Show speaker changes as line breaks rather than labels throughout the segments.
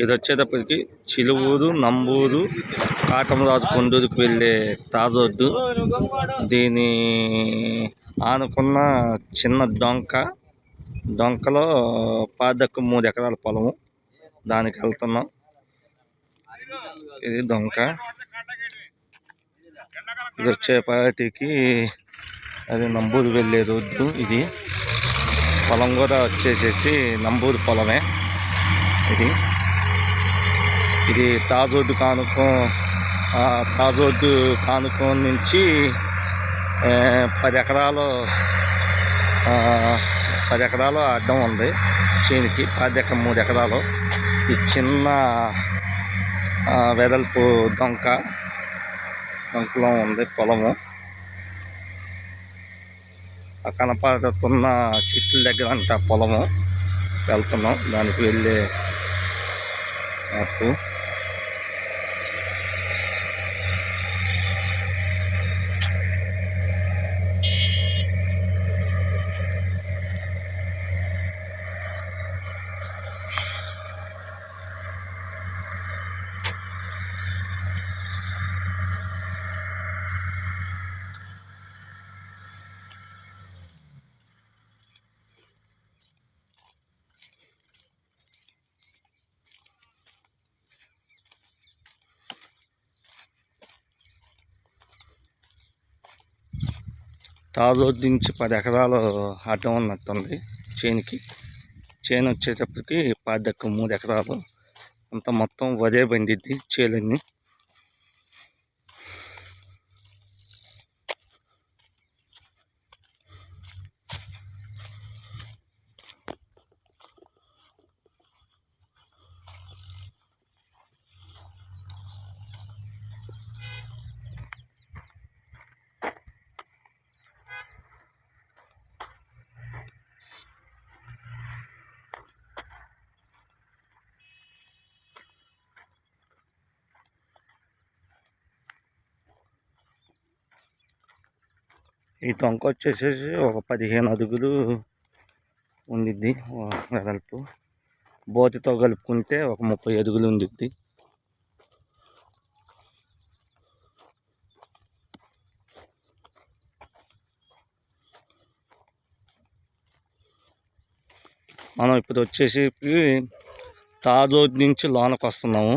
ఇది వచ్చేటప్పటికి చిలువూరు నంబూరు కాటమరాజు కొండూరుకు వెళ్ళే తాజొడ్డు దీని ఆనుకున్న చిన్న డొంక డొంకలో పాదకు మూడు ఎకరాల పొలము. దానికి వెళ్తున్నాం. ఇది డొంక. ఇది వచ్చేపాటికి అది నంబూరు వెళ్ళే రోడ్డు ఇది. పొలం కూడా వచ్చేసేసి నంబూరు పొలమే ఇది. ఇది తాజోడ్డు కానుకం ఆ కానుకం నుంచి పది ఎకరాలు పది ఎకరాలు అడ్డం ఉంది చేనికి పది ఎకరం మూడు ఎకరాలు. ఈ చిన్న వెదల్పు వెడల్పు దొంకలో ఉంది పొలము. ఆ కనపడుతున్న చెట్ల దగ్గర అంత పొలము. వెళ్తున్నాం. దానికి వెళ్ళే అప్పు తాజోడ్ నుంచి పది ఎకరాలు అడ్డం ఉన్నట్టుంది చేనుకి. చేను వచ్చేటప్పటికి పది మూడు ఎకరాలు. అంత మొత్తం వరే పండుద్ది చేలన్నీ. ఈ తొంక వచ్చేసేసి ఒక పదిహేను అడుగులు ఉండిద్ది వెడల్పు. బోతితో కలుపుకుంటే ఒక ముప్పై అడుగులు ఉండిద్ది. మనం ఇప్పుడు వచ్చేసి తాజోడ్ నుంచి లోనకు వస్తున్నాము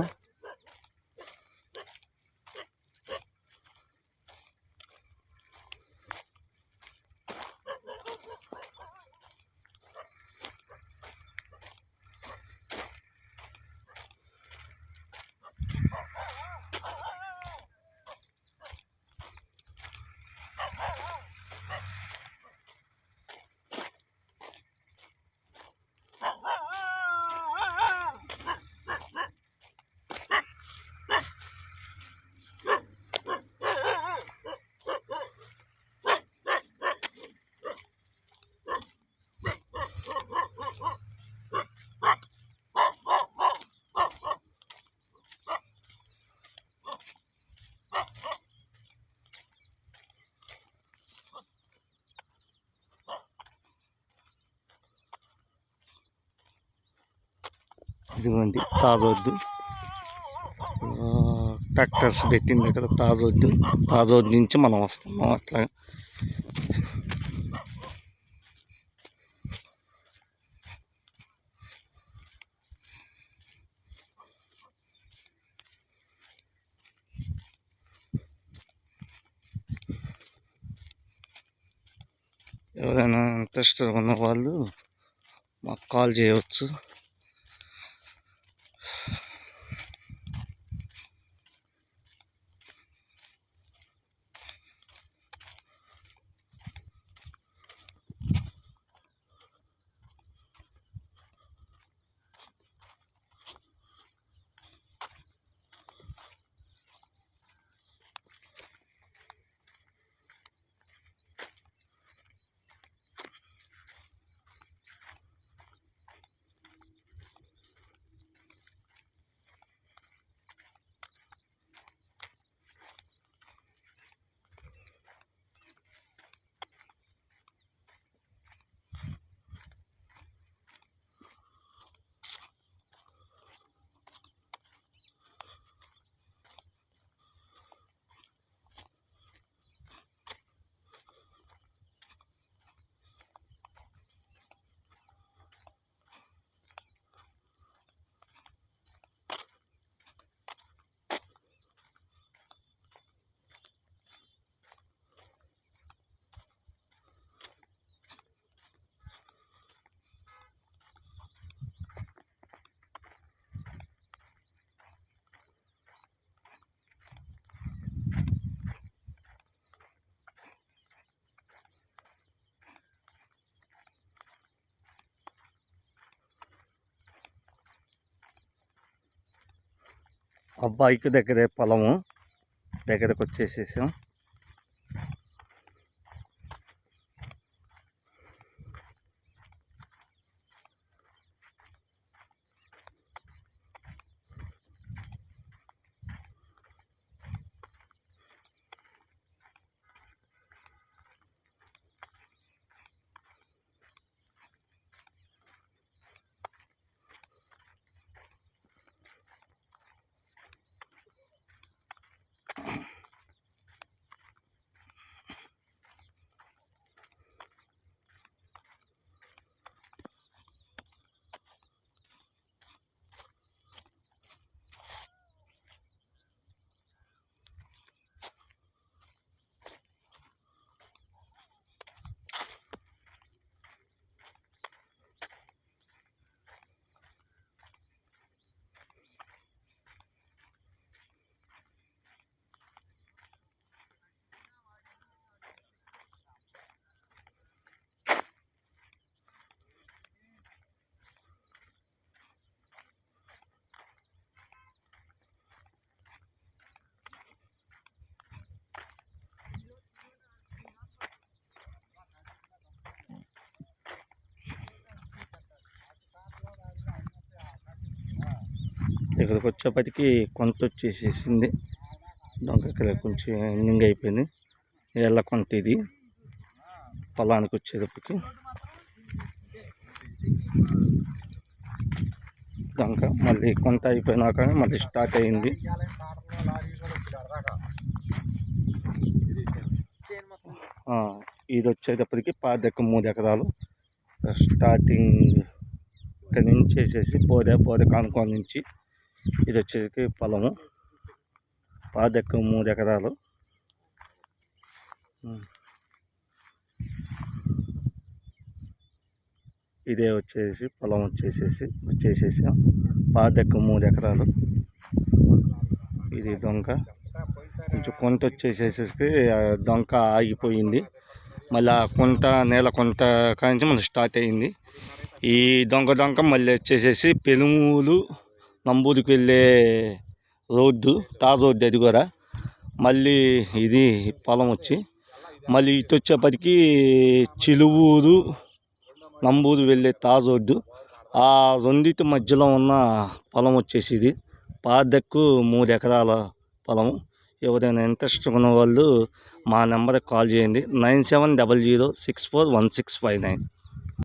ఇదిగోండి తాజొద్దు. ట్రాక్టర్స్ పెట్టింది ఇక్కడ తాజొద్దు. తాజొద్దు నుంచి మనం వస్తున్నాం అట్లా ఎవరైనా ఇంట్రెస్ట్ ఉన్న వాళ్ళు మాకు కాల్ చేయవచ్చు. అబ్బాయికి దగ్గరే పొలము. దగ్గరకు వచ్చేసేసాం ఇక్కడికి వచ్చేపటికి కొంత వచ్చేసేసింది డొంకకి కొంచెం ఎండింగ్ అయిపోయింది. ఎల్ల కొంత ఇది. పొలానికి వచ్చేటప్పటికి దొంగ మళ్ళీ కొంత అయిపోయినాక మళ్ళీ స్టార్ట్ అయింది. ఇది వచ్చేటప్పటికి పాదెక్క మూడు ఎకరాలు. స్టార్టింగ్ ఇక్కడ నుంచి వేసేసి బోధ బోధ కానుకోన నుంచి ఇది వచ్చేసి పొలము. పాదెక్క మూడు ఎకరాలు. ఇదే వచ్చేసి పొలం వచ్చేసేసి వచ్చేసేసాం. పాదెక్క మూడు ఎకరాలు. ఇది దొంగ కొంచెం కొంత వచ్చేసేసి దొంక ఆగిపోయింది. మళ్ళీ ఆ కొంత నేల కొంత కాంచి మళ్ళీ స్టార్ట్ అయింది. ఈ దొంగ దొంక మళ్ళీ వచ్చేసేసి పెనుములు నంబూరుకి వెళ్ళే రోడ్డు తార్ రోడ్డు అది కూడా. మళ్ళీ ఇది పొలం వచ్చి మళ్ళీ ఇటు వచ్చేప్పటికి చిలువూరు నంబూరు వెళ్ళే తార్ రోడ్డు. ఆ రెండింటి మధ్యలో ఉన్న పొలం వచ్చేసి ఇది. పాదెక్కు మూడు ఎకరాల పొలం ఎవరైనా ఇంట్రెస్ట్ ఉన్న వాళ్ళు మా నెంబర్కి కాల్ చేయండి. Nine seven double zero six four one six five nine.